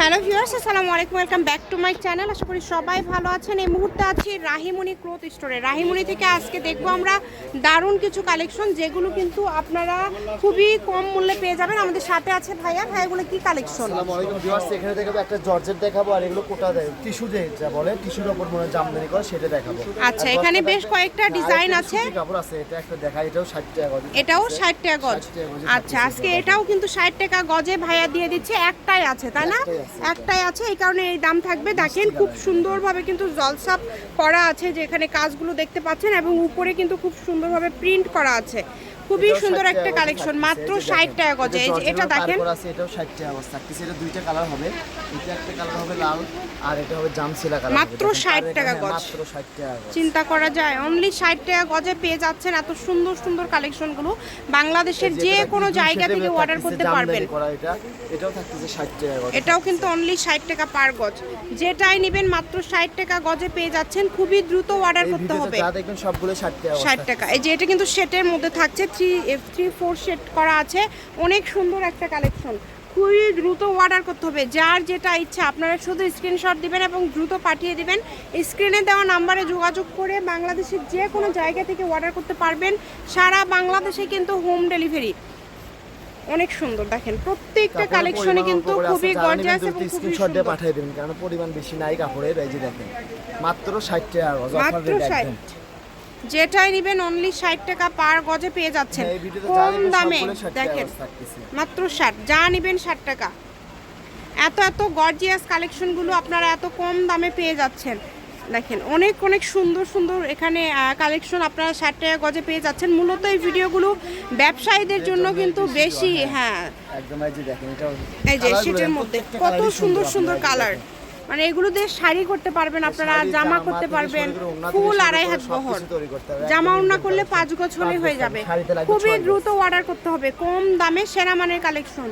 Hello viewers আসসালামু আলাইকুম welcome back to my channel. আশা করি সবাই ভালো আছেন। এই মুহূর্তে আছি রাহিমণি ক্লোথ স্টোরে। রাহিমণি থেকে আজকে দেখব আমরা দারুণ কিছু কালেকশন যেগুলো কিন্তু আপনারা খুবই কম মূল্যে পেয়ে যাবেন। আমাদের সাথে আছে ভাইয়া। ভাইয়াগুলো কি কালেকশন? আসসালামু আলাইকুম ভিউয়ার্স এখানে দেখাবো একটা জর্জেট দেখাবো আর এগুলো কোটা দেয় টিস্যু যে যা বলে টিস্যুর উপর মনে জামদানি করে সেটা দেখাবো। আচ্ছা, এখানে বেশ কয়েকটা ডিজাইন আছে। কাপড় আছে এটা একটা দেখা এটাও 60 টাকা গজ এটাও ষাট টাকা গজ। 60 টাকা গজে আচ্ছা আজকে এটাও কিন্তু ষাট টাকা গজে ভাইয়া দিয়ে দিচ্ছে একটাই আছে তাই না? একটাই আছে, এই কারণে এই দাম থাকবে। দেখেন খুব সুন্দরভাবে কিন্তু জলসাপ করা আছে যেখানে কাজগুলো দেখতে পাচ্ছেন এবং উপরে কিন্তু খুব সুন্দরভাবে প্রিন্ট করা আছে। খুবই সুন্দর একটা কালেকশন মাত্র এই যে ষাট দেখেন। টাকা গজে। এটা দেখেন। আছে এটাও 60 টাকা গজ থাকতেছে। এটা দুইটা কালার হবে। এটা একটা কালার হবে লাল আর এটা হবে জামসিলা কালার মাত্র 60 টাকা গজ। মাত্র 60 টাকা গজ। চিন্তা করা যায় অনলি ষাট টাকা গজে পেয়ে যাচ্ছেন এত সুন্দর সুন্দর কালেকশনগুলো বাংলাদেশের যে কোনো জায়গা থেকে অর্ডার করতে পারবেন। এটা। এটাও থাকতেছে 60 টাকা গজ। এটাও কিন্তু অনলি ষাট টাকা পার গজ। যেটাই নেবেন মাত্র ষাট টাকা গজে পেয়ে যাচ্ছেন। খুবই দ্রুত অর্ডার করতে হবে। যা দেখবেন সবগুলো 60 টাকা গজ ষাট টাকা। এই যে এটা কিন্তু সেটের মধ্যে থাকছে থ্রি থ্রি ফোর সেট করা আছে। অনেক সুন্দর একটা কালেকশন খুবই দ্রুত অর্ডার করতে হবে। যার যেটা ইচ্ছা আপনারা শুধু স্ক্রিনশট দিবেন এবং দ্রুত পাঠিয়ে দিবেন। স্ক্রিনে দেওয়া নাম্বারে যোগাযোগ করে বাংলাদেশের যে কোনো জায়গা থেকে অর্ডার করতে পারবেন। সারা বাংলাদেশে কিন্তু হোম ডেলিভারি অনেক সুন্দর দেখেন। প্রত্যেকটা কালেকশনে কিন্তু খুবই গর্জিয়াস এবং খুবই স্ক্রিনশট দিয়ে সুন্দর। পাঠিয়ে দেবেন কারণ পরিমাণ বেশি নাই কাপড়ের। এই যে দেখেন মাত্র 60 টাকা মাত্র 60 একদম যেটাই নেবেন অনলি ষাট টাকা পার গজে পেয়ে যাচ্ছেন। হ্যাঁ, কম দামে সবগুলো 60 টাকা দেখেন মাত্র ষাট যা নেবেন ষাট টাকা। এত এত গর্জিয়াস কালেকশনগুলো আপনারা এত কম দামে পেয়ে যাচ্ছেন। দেখেন অনেক অনেক সুন্দর সুন্দর এখানে কালেকশন আপনারা ষাট টাকা গজে পেয়ে যাচ্ছেন। মূলত এই ভিডিওগুলো ব্যবসায়ীদের জন্য কিন্তু বেশি হ্যাঁ। একদম এই যে দেখেন এটাও এই যে colourগুলো মধ্যে কত সুন্দর সুন্দর কালার। মানে এগুলো দিয়ে শাড়ি করতে পারবেন আপনারা জামা করতে পারবেন। ফুল আড়াই হাত বহর। জামা ওড়না করলে পাঁচ গজ হলে হয়ে যাবে। খুবই দ্রুত অর্ডার করতে হবে কম দামে সেরা মানের কালেকশন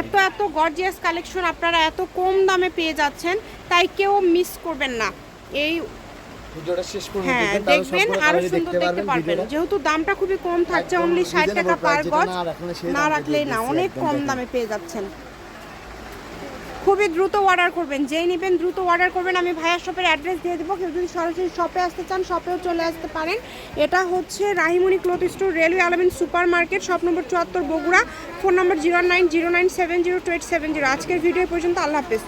এত এত গর্জিয়াস কালেকশন আপনারা এত কম দামে পেয়ে যাচ্ছেন তাই কেউ মিস করবেন না। এই ভিডিওটা শেষ হ্যাঁ দেখবেন আরও সুন্দর দেখতে পারবেন যেহেতু দামটা খুবই কম থাকছে অনলি ষাট টাকা পার গজ। না রাখলেই না অনেক কম দামে পেয়ে যাচ্ছেন। খুবই দ্রুত অর্ডার করবেন। যেই নেবেন দ্রুত অর্ডার করবেন। আমি ভাইয়ার শপের অ্যাড্রেস দিয়ে দেবো। কেউ যদি সরাসরি শপে আসতে চান শপেও চলে আসতে পারেন। এটা হচ্ছে Rahimoni cloth store railway Alamin super market shop number চুয়াত্তর Bogura phone number zero nine zero nine seven zero two eight seven zero আজকের ভিডিও পর্যন্ত। আল্লাহ হাফেজ।